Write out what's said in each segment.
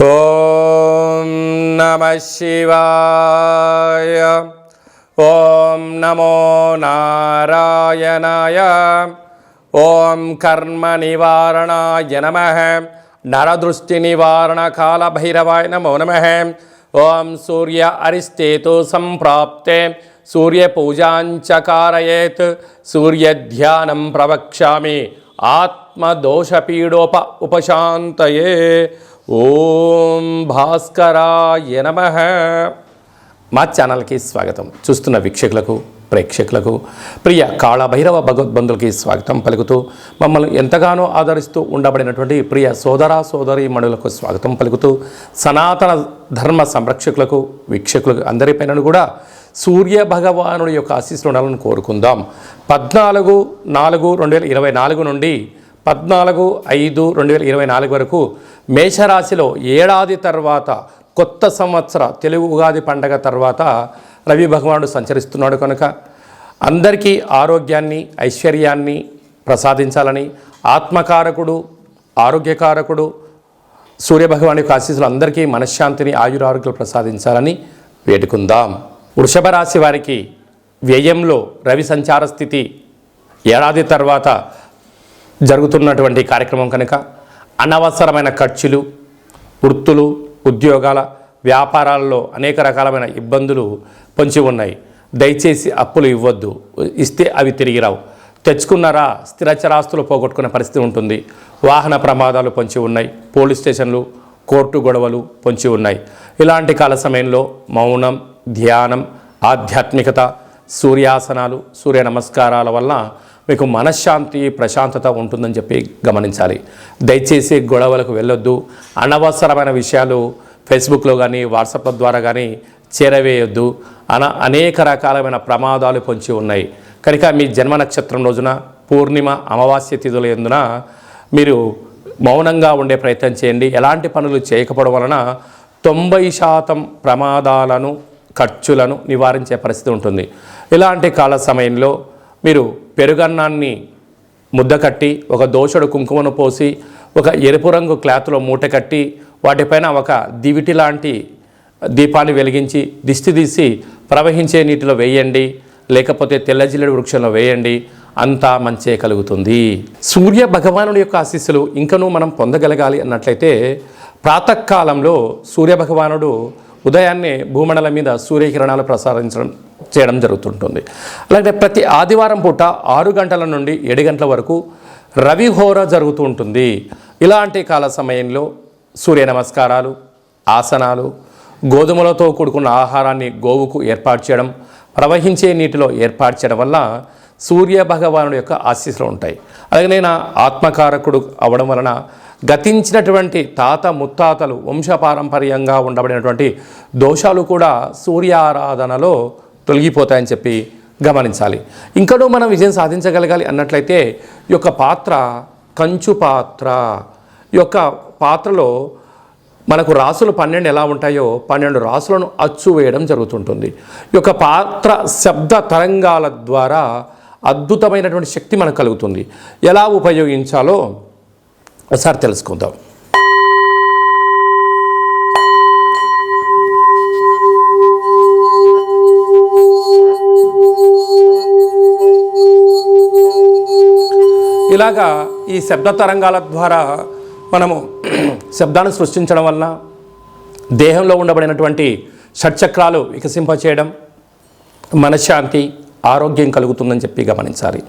ఓం నమ శివాయ. ఓం నమో నారాయణాయ. ఓం కర్మ నివారణాయ నమ. నరదృష్టి నివారణ కాల భైరవాయ నమో నమ. ఓం సూర్య అరిస్తేతు సంప్రాప్తే. సూర్య పూజాంచకారయేత్. సూర్యధ్యానం ప్రవక్ష్యామి. ఆత్మదోషపీడోప ఉపశాంతయే. ఓం భాస్కరాయ నమ. మా ఛానల్కి స్వాగతం. చూస్తున్న వీక్షకులకు ప్రేక్షకులకు ప్రియ కాళభైరవ భగవద్బంధులకి స్వాగతం పలుకుతూ మమ్మల్ని ఎంతగానో ఆదరిస్తూ ఉండబడినటువంటి ప్రియ సోదర సోదరి మణులకు స్వాగతం పలుకుతూ సనాతన ధర్మ సంరక్షకులకు వీక్షకులకు అందరిపైన కూడా సూర్య భగవానుడి యొక్క ఆశీస్సులు ఉండాలని కోరుకుందాం. పద్నాలుగు నాలుగు రెండు వేల ఇరవై నాలుగు నుండి పద్నాలుగు ఐదు రెండు వేల ఇరవై నాలుగు వరకు మేషరాశిలో ఏడాది తర్వాత కొత్త సంవత్సర తెలుగు ఉగాది పండగ తర్వాత రవి భగవానుడు సంచరిస్తున్నాడు కనుక అందరికీ ఆరోగ్యాన్ని ఐశ్వర్యాన్ని ప్రసాదించాలని ఆత్మకారకుడు ఆరోగ్యకారకుడు సూర్యభగవాని యొక్క ఆశీస్సులు అందరికీ మనశ్శాంతిని ఆయురారోగ్యాలు ప్రసాదించాలని వేడుకుందాం. వృషభ రాశి వారికి వ్యయంలో రవి సంచార స్థితి ఏడాది తర్వాత జరుగుతున్నటువంటి కార్యక్రమం కనుక అనవసరమైన ఖర్చులు వృత్తులు ఉద్యోగాల వ్యాపారాల్లో అనేక రకాలమైన ఇబ్బందులు పొంచి ఉన్నాయి. దయచేసి అప్పులు ఇవ్వద్దు. ఇస్తే అవి తిరిగి రావు. తెచ్చుకున్నారా? స్థిరచరాస్తులు పోగొట్టుకునే పరిస్థితి ఉంటుంది. వాహన ప్రమాదాలు పొంచి ఉన్నాయి. పోలీస్ స్టేషన్లు కోర్టు గొడవలు పొంచి ఉన్నాయి. ఇలాంటి కాల సమయంలో మౌనం ధ్యానం ఆధ్యాత్మికత సూర్యాసనాలు సూర్య నమస్కారాల వల్ల మీకు మనశ్శాంతి ప్రశాంతత ఉంటుందని చెప్పి గమనించాలి. దయచేసి గొడవలకు వెళ్ళొద్దు. అనవసరమైన విషయాలు ఫేస్బుక్లో కానీ వాట్సాప్ల ద్వారా కానీ చేరవేయొద్దు. అన అనేక రకాలమైన ప్రమాదాలు పొంచి ఉన్నాయి. కనుక మీ జన్మ నక్షత్రం రోజున పూర్ణిమ అమావాస్య తిథుల ఎందున మీరు మౌనంగా ఉండే ప్రయత్నం చేయండి. ఎలాంటి పనులు చేయకపోవడం వలన తొంభై శాతం ప్రమాదాలను ఖర్చులను నివారించే పరిస్థితి ఉంటుంది. ఇలాంటి కాల సమయంలో మీరు పెరుగన్నాన్ని ముద్ద కట్టి ఒక దోషుడు కుంకుమను పోసి ఒక ఎరుపు రంగు క్లాత్లో మూట కట్టి వాటిపైన ఒక దివిటి లాంటి దీపాన్ని వెలిగించి దిష్టి తీసి ప్రవహించే నీటిలో వేయండి లేకపోతే తెల్లజిల్లడి వృక్షంలో వేయండి అంతా మంచే కలుగుతుంది. సూర్య భగవానుడి యొక్క ఆశీస్సులు ఇంకనూ మనం పొందగలగాలి అన్నట్లయితే ప్రాతకాలంలో సూర్య భగవానుడు ఉదయాన్నే భూమండలం మీద సూర్యకిరణాలు ప్రసారించడం చేయడం జరుగుతుంటుంది. అలాగే ప్రతి ఆదివారం పూట ఆరు గంటల నుండి ఏడు గంటల వరకు రవిహోర జరుగుతూ ఉంటుంది ఇలాంటి కాల సమయంలో సూర్య నమస్కారాలు ఆసనాలు గోధుమలతో కూడుకున్న ఆహారాన్ని గోవుకు ఏర్పాటు చేయడం ప్రవహించే నీటిలో ఏర్పాటు చేయడం వల్ల సూర్య భగవానుడి యొక్క ఆశీస్సులు ఉంటాయి. అలాగే నేను ఆత్మకారకుడు అవడం వలన గతించినటువంటి తాత ముత్తాతలు వంశపారంపర్యంగా ఉండబడినటువంటి దోషాలు కూడా సూర్యారాధనలో తొలగిపోతాయని చెప్పి గమనించాలి. ఇంకనూ మనం విజయం సాధించగలగాలి అన్నట్లయితే ఈ యొక్క పాత్ర కంచు పాత్ర ఈ యొక్క పాత్రలో మనకు రాసులు పన్నెండు ఎలా ఉంటాయో పన్నెండు రాసులను అచ్చు వేయడం జరుగుతుంటుంది. ఈ యొక్క పాత్ర శబ్ద తరంగాల ద్వారా అద్భుతమైనటువంటి శక్తి మనకు కలుగుతుంది. ఎలా ఉపయోగించాలో ఒకసారి తెలుసుకుందాం. ఇలాగా ఈ శబ్ద తరంగాల ద్వారా మనము శబ్దాన్ని సృష్టించడం వలన దేహంలో ఉండబడినటువంటి షట్చక్రాలు వికసింపచేయడం మనశ్శాంతి ఆరోగ్యం కలుగుతుందని చెప్పి గమనించాలి.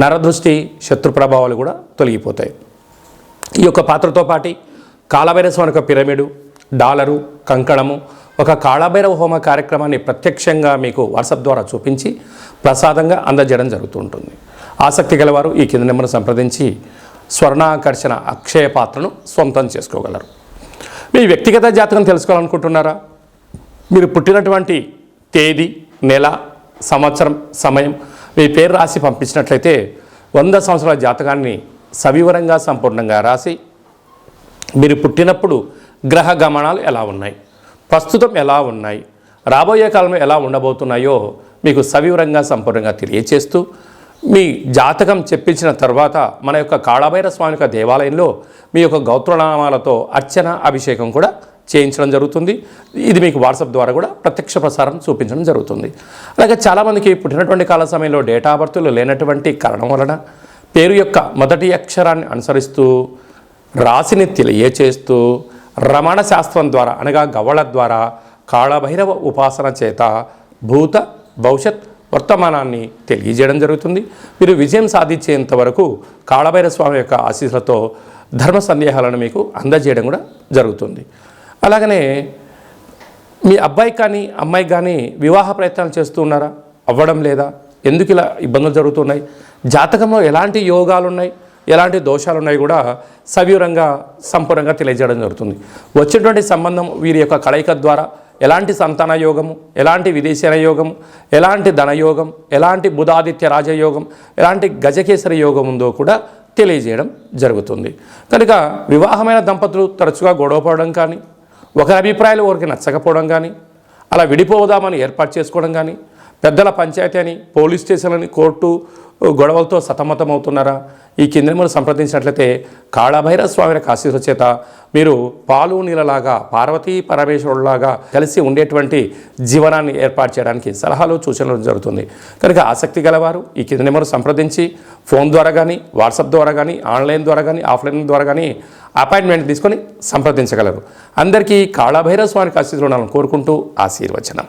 నరదృష్టి శత్రు ప్రభావాలు కూడా తొలగిపోతాయి. ఈ యొక్క పాత్రతో పాటి కాళభైరస్వామి యొక్క పిరమిడు డాలరు కంకణము ఒక కాళభైరవ హోమ కార్యక్రమాన్ని ప్రత్యక్షంగా మీకు వాట్సాప్ ద్వారా చూపించి ప్రసాదంగా అందజేయడం జరుగుతూ ఉంటుంది. ఆసక్తి గలవారు ఈ కింద నెంబర్ను సంప్రదించి స్వర్ణాకర్షణ అక్షయ పాత్రను సొంతం చేసుకోగలరు. మీ వ్యక్తిగత జాతకం తెలుసుకోవాలనుకుంటున్నారా? మీరు పుట్టినటువంటి తేదీ నెల సంవత్సరం సమయం మీ పేరు రాసి పంపించినట్లయితే వంద సంవత్సరాల జాతకాన్ని సవివరంగా సంపూర్ణంగా రాసి మీరు పుట్టినప్పుడు గ్రహ గమనాలు ఎలా ఉన్నాయి? ప్రస్తుతం ఎలా ఉన్నాయి? రాబోయే కాలంలో ఎలా ఉండబోతున్నాయో మీకు సవివరంగా సంపూర్ణంగా తెలియచేస్తూ మీ జాతకం చెప్పించిన తర్వాత మన యొక్క కాళభైర స్వామి యొక్క దేవాలయంలో మీ యొక్క గౌత్రనామాలతో అర్చన అభిషేకం కూడా చేయించడం జరుగుతుంది. ఇది మీకు వాట్సాప్ ద్వారా కూడా ప్రత్యక్ష ప్రసారం చూపించడం జరుగుతుంది. అలాగే చాలామందికి పుట్టినటువంటి కాల సమయంలో డేటా ఆఫ్ బర్త్లు లేనటువంటి కారణం వలన పేరు యొక్క మొదటి అక్షరాన్ని అనుసరిస్తూ రాశిని తెలియచేస్తూ రమణ శాస్త్రం ద్వారా అనగా గవ్వళ ద్వారా కాళభైరవ ఉపాసన చేత భూత భవిష్యత్ వర్తమానాన్ని తెలియజేయడం జరుగుతుంది. మీరు విజయం సాధించేంత వరకు కాళభైర స్వామి యొక్క ఆశీస్సులతో ధర్మ సందేహాలను మీకు అందజేయడం కూడా జరుగుతుంది. అలాగనే మీ అబ్బాయి కానీ అమ్మాయి కానీ వివాహ ప్రయత్నాలు చేస్తూ ఉన్నారా? అవ్వడం లేదా? ఎందుకు ఇలా ఇబ్బందులు జరుగుతున్నాయి? జాతకంలో ఎలాంటి యోగాలు ఉన్నాయి ఎలాంటి దోషాలు ఉన్నాయి కూడా సవివరంగా సంపూర్ణంగా తెలియజేయడం జరుగుతుంది. వచ్చినటువంటి సంబంధం వీరి యొక్క కలయిక ద్వారా ఎలాంటి సంతాన యోగము ఎలాంటి విదేశీయ యోగము ఎలాంటి ధనయోగం ఎలాంటి బుధాదిత్య రాజయోగం ఎలాంటి గజకేసరి యోగం ఉందో కూడా తెలియజేయడం జరుగుతుంది. కనుక వివాహమైన దంపతులు తరచుగా గొడవపడడం కానీ ఒకరి అభిప్రాయాలు ఒకరికి నచ్చకపోవడం కానీ అలా విడిపోదామని ఏర్పాటు చేసుకోవడం కానీ పెద్దల పంచాయతీ అని పోలీస్ స్టేషన్లని కోర్టు గొడవలతో సతమతమవుతున్నారా? ఈ కింద సంప్రదించినట్లయితే కాళభైరవ స్వామి యొక్క ఆశీస్సు చేత మీరు పాలు నీళ్ళలాగా పార్వతీ పరమేశ్వరులాగా కలిసి ఉండేటువంటి జీవనాన్ని ఏర్పాటు చేయడానికి సలహాలు సూచనలు జరుగుతుంది. కనుక ఆసక్తి గలవారు ఈ కింద నెంబర్ సంప్రదించి ఫోన్ ద్వారా కానీ వాట్సాప్ ద్వారా కానీ ఆన్లైన్ ద్వారా కానీ ఆఫ్లైన్ ద్వారా కానీ అపాయింట్మెంట్ తీసుకొని సంప్రదించగలరు. అందరికీ కాళభైరవ స్వామికి ఆశీస్సులు ఉండాలని కోరుకుంటూ ఆశీర్వచనం.